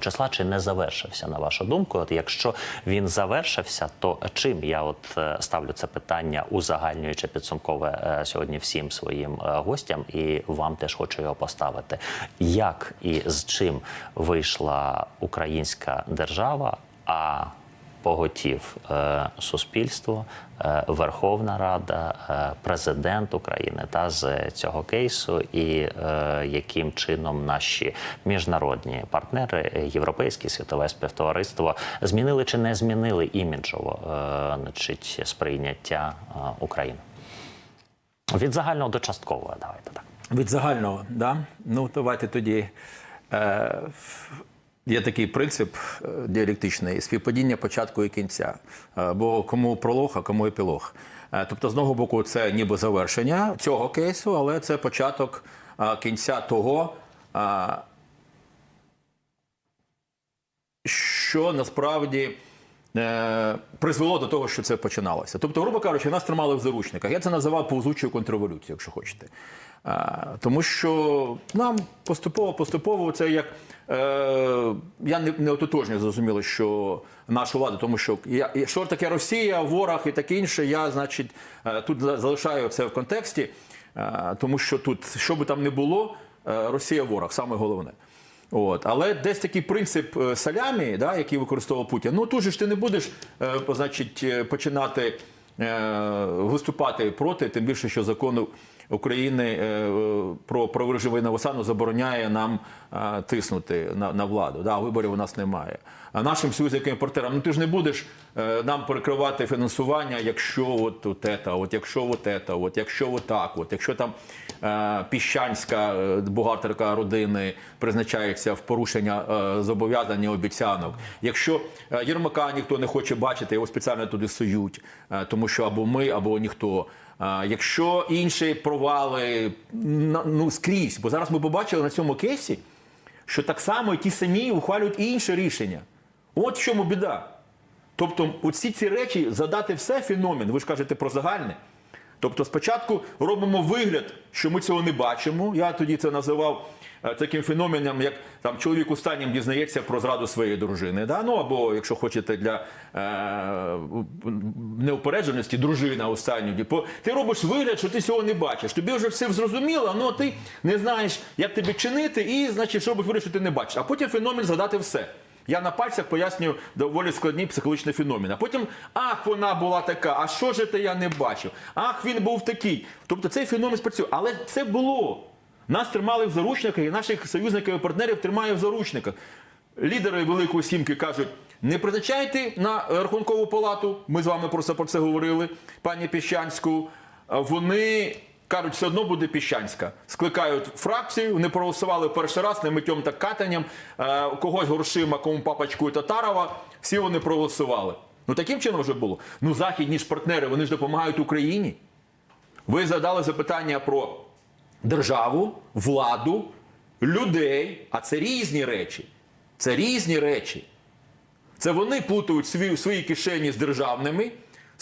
числа, чи не завершився на вашу думку? От якщо він завершився, то чим я от е, ставлю це питання, узагальнюючи підсумкове е, сьогодні всім своїм е, гостям, і вам теж хочу його поставити. Як і з чим вийшла українська держава? А поготів е, суспільство, е, Верховна Рада, е, президент України та з цього кейсу, і яким чином наші міжнародні партнери, європейське світове співтовариство змінили чи не змінили іміджово значить, сприйняття України від загального до часткового. Давайте так. Від загального, да? Ну, давайте тоді. Є такий принцип е, діалектичний співпадіння початку і кінця. Е, бо кому пролог, а кому епілог. Е, тобто, з одного боку, це ніби завершення цього кейсу, але це початок кінця того, що насправді призвело до того, що це починалося. Тобто, грубо кажучи, нас тримали в заручниках. Я це називав повзучою контрреволюцією, якщо хочете. Е, тому що нам поступово, поступово це як. Е, я не, не ототожнюю, зрозуміло, що нашу владу, тому що я, що таке Росія, ворог і таке інше, я, значить, е, тут залишаю це в контексті, е, тому що тут, що би там не було, е, Росія ворог, саме головне. От. Але десь такий принцип е, салямі, да, який використовував Путін, ну тут же ж ти не будеш е, значить, е, починати виступати проти, тим більше, що закону України про е, про право режиму стану забороняє нам тиснути на, на владу. Да, виборів у нас немає. А нашим союзникам партнерам, ну ти ж не будеш е, нам перекривати фінансування, якщо от, от, ета, от якщо от, ета, от якщо от так, от якщо там е, піщанська е, бухгалтерка родини призначається в порушення зобов'язань і обіцянок. Якщо Єрмака ніхто не хоче бачити, його спеціально туди сують, тому що або ми, або ніхто. Якщо інші провали ну скрізь, бо зараз ми побачили на цьому кейсі, що так само ті самі ухвалюють і інше рішення. От в чому біда. Тобто, оці ці речі задати все феномен, ви ж кажете про загальне. Тобто, спочатку робимо вигляд, що ми цього не бачимо. Я тоді це називав е, таким феноменом, як там чоловік останнім дізнається про зраду своєї дружини. Да? Ну або, якщо хочете, для е, неупередженості, дружина останню. Бо Ти робиш вигляд, що ти цього не бачиш. Тобі вже все зрозуміло, але ти не знаєш, як тобі чинити, і значить, робиш вигляд, що ти не бачиш. А потім феномен згадати все. Я на пальцях пояснюю доволі складні психологічні феномени. А потім, ах, вона була така, а що ж це я не бачив? Ах, він був такий. Тобто цей феномен спрацює. Але це було. Нас тримали в заручниках, і наших союзників і партнерів тримає в заручниках. Лідери Великої Сімки кажуть: не призначайте на рахункову палату. Ми з вами просто про це говорили, пані Піщанську. Вони кажуть, все одно буде Піщанська. Скликають фракцію, не проголосували перший раз, не миттєм та катанням, е, когось грошима, кому папочкою Татарова. Всі вони проголосували. Ну таким чином вже було. Ну, західні ж партнери, вони ж допомагають Україні. Ви задали запитання про державу, владу, людей, а це різні речі. Це різні речі. Це вони плутають свої, свої кишені з державними,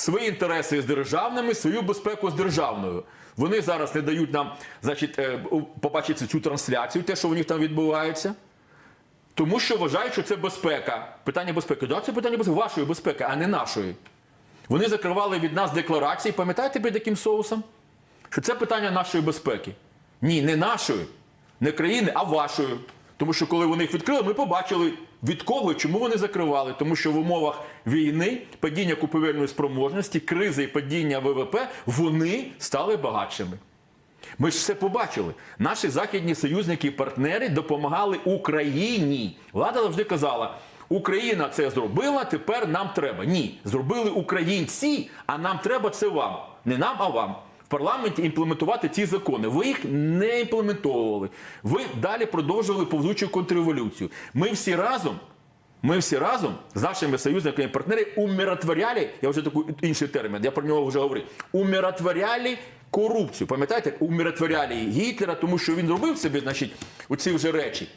свої інтереси з державними, свою безпеку з державною. Вони зараз не дають нам, значить, е, побачити цю трансляцію, те, що у них там відбувається. Тому що вважають, що це безпека. Питання безпеки. Да, це питання безпеки, вашої безпеки, а не нашої. Вони закривали від нас декларації, пам'ятаєте під яким соусом? Що це питання нашої безпеки. Ні, не нашої, не країни, а вашої. Тому що коли вони їх відкрили, ми побачили від кого чому вони закривали. Тому що в умовах війни, падіння купівельної спроможності, кризи і падіння ВВП, вони стали багатшими. Ми ж все побачили. Наші західні союзники і партнери допомагали Україні. Влада завжди казала: Україна це зробила, тепер нам треба. Ні, зробили українці, а нам треба це вам. Не нам, а вам. В парламенті імплементувати ці закони. Ви їх не імплементовували. Ви далі продовжували повзучу контрреволюцію. Ми всі разом. Ми всі разом з нашими союзниками і партнерами умиротворяли, я вже такий інший термін, я про нього вже говорив, умиротворяли корупцію. Пам'ятаєте, умиротворяли Гітлера, тому що він робив собі, значить, оці вже речі.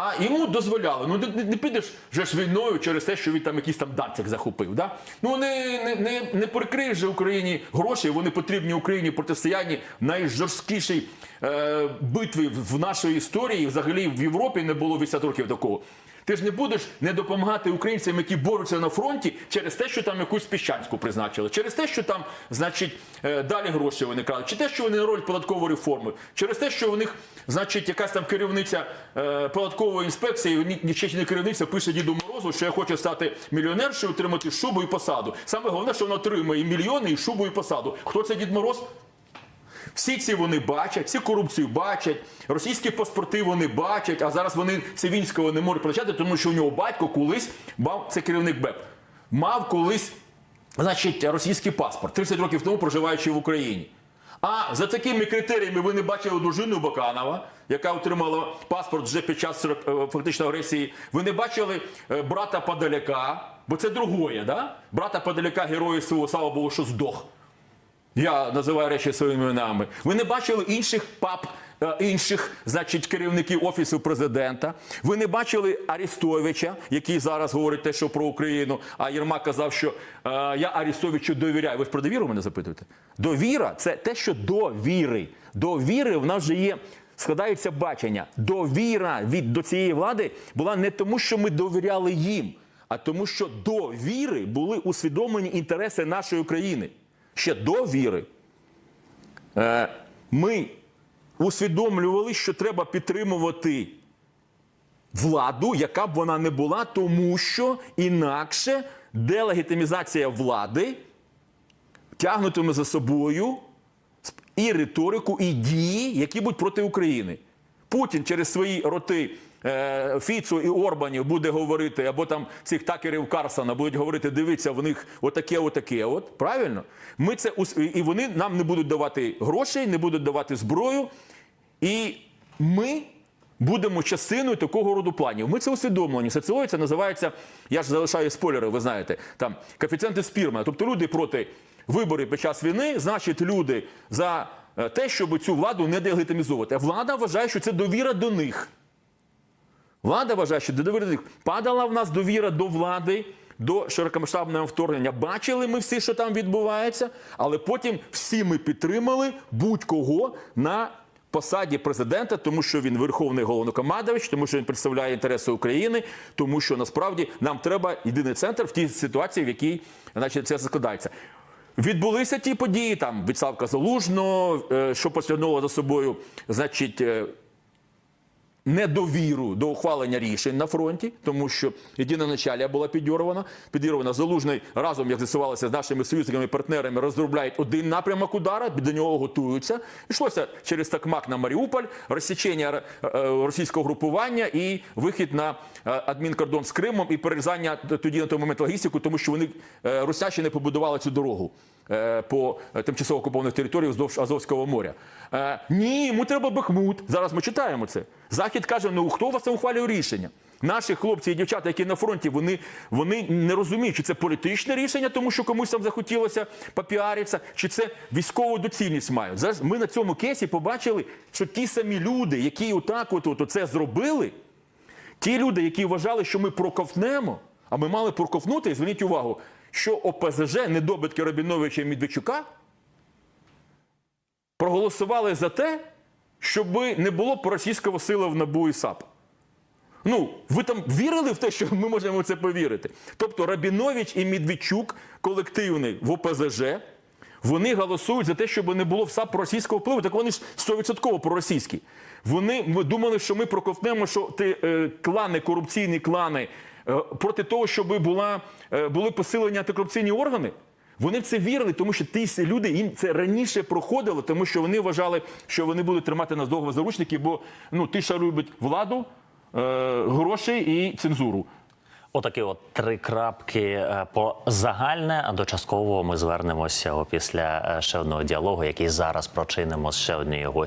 А йому дозволяли. Ну не, не підеш вже ж війною через те, що він там якийсь там Данцик захопив. Да? Ну не, не, не, не прикриєш же Україні гроші, вони потрібні Україні протистоянні найжорсткішій е, битві в нашій історії. Взагалі в Європі не було 80 років такого. Ти ж не будеш не допомагати українцям, які борються на фронті, через те, що там якусь піщанську призначили, через те, що там, значить, е, далі гроші вони крадуть, чи те, що вони не роблять податкову реформу, через те, що у них, значить, якась там керівниця е, податкової інспекції, не керівниця пише Діду Морозу, що я хочу стати мільйонершою, отримати шубу і посаду. Саме головне, що вона отримує і мільйони, і шубу, і посаду. Хто це Дід Мороз? Всі ці вони бачать, всі корупцію бачать, російські паспорти вони бачать, а зараз вони Савінського не можуть прочати, тому що у нього батько колись мав це керівник БЕП. Мав колись, значить, російський паспорт 30 років тому проживаючи в Україні. А за такими критеріями ви не бачили дружину Баканова, яка отримала паспорт вже під час е, фактично агресії. Ви не бачили е, брата Подаляка, бо це другое, да? Брата Подаляка, герою СВО, слава Богу, що здох. Я називаю речі своїми іменами. Ви не бачили інших пап, е, інших, значить, керівників офісу президента. Ви не бачили Арістовича, який зараз говорить те, що про Україну. А Єрмак казав, що е, я Арістовичу довіряю. Ви ж про довіру мене запитуєте? Довіра це те, що довіри. Довіри в нас вже є. Складається бачення. Довіра від до цієї влади була не тому, що ми довіряли їм, а тому, що до віри були усвідомлені інтереси нашої країни. Ще до віри. Е, ми усвідомлювали, що треба підтримувати владу, яка б вона не була, тому що інакше делегітимізація влади тягнутиме за собою і риторику, і дії, які будуть проти України. Путін через свої роти Фіцу і Орбанів буде говорити, або там цих такерів Карсона будуть говорити, дивіться, в них отаке, отаке. От правильно? Ми це і вони нам не будуть давати грошей, не будуть давати зброю. І ми будемо частиною такого роду планів. Ми це усвідомлені. Соціологія це називається, я ж залишаю спойлери, ви знаєте, там коефіцієнти Спірмана. Тобто люди проти виборів під час війни, значить, люди за е, те, щоб цю владу не делегітимізовувати. А влада вважає, що це довіра до них. Влада вважає, що до. Падала в нас довіра до влади, до широкомасштабного вторгнення. Бачили ми всі, що там відбувається, але потім всі ми підтримали будь-кого на посаді президента, тому що він верховний головнокомандувач, тому що він представляє інтереси України, тому що насправді нам треба єдиний центр в тій ситуації, в якій значить, це складається. Відбулися ті події, там відставка залужного, е, що потягнуло за собою, значить, е, недовіру до ухвалення рішень на фронті, тому що єдина началія була підірвана. Підірвана залужний разом, як з'ясувалося, з нашими союзниками партнерами розробляють один напрямок удара, до нього готуються. Йшлося через такмак на Маріуполь, розсічення е, російського групування і вихід на е, адмінкордон з Кримом і перерізання тоді на той момент логістику, тому що вони е, русячі не побудували цю дорогу е, по е, тимчасово окупованих територіях вздовж Азовського моря. Е, Ні, йому треба Бахмут. Зараз ми читаємо це. Захід каже: ну хто у вас ухвалює рішення? Наші хлопці і дівчата, які на фронті, вони, вони не розуміють, чи це політичне рішення, тому що комусь там захотілося попіаритися, чи це військову доцільність мають. Зараз ми на цьому кейсі побачили, що ті самі люди, які отак от, це зробили, ті люди, які вважали, що ми проковтнемо, а ми мали проковтнути, і зверніть увагу, що ОПЗЖ, недобитки Рабіновича і Медведчука, проголосували за те, щоб не було проросійського сили в НАБУ і САП. Ну, ви там вірили в те, що ми можемо в це повірити? Тобто Рабінович і Медведчук, колективний в ОПЗЖ, вони голосують за те, щоб не було в САП російського впливу. Так вони ж 100% проросійські. Вони думали, що ми проковтнемо, що ті е, клани, корупційні клани, проти того, щоб була, е, були посилені антикорупційні органи. Вони в це вірили, тому що ті люди їм це раніше проходило, тому що вони вважали, що вони будуть тримати нас довго заручники, бо ну тиша любить владу, е, гроші і цензуру. Отакі от три крапки е, по загальне. А до часткового ми звернемося після е, ще одного діалогу, який зараз прочинимо з ще однією гостю.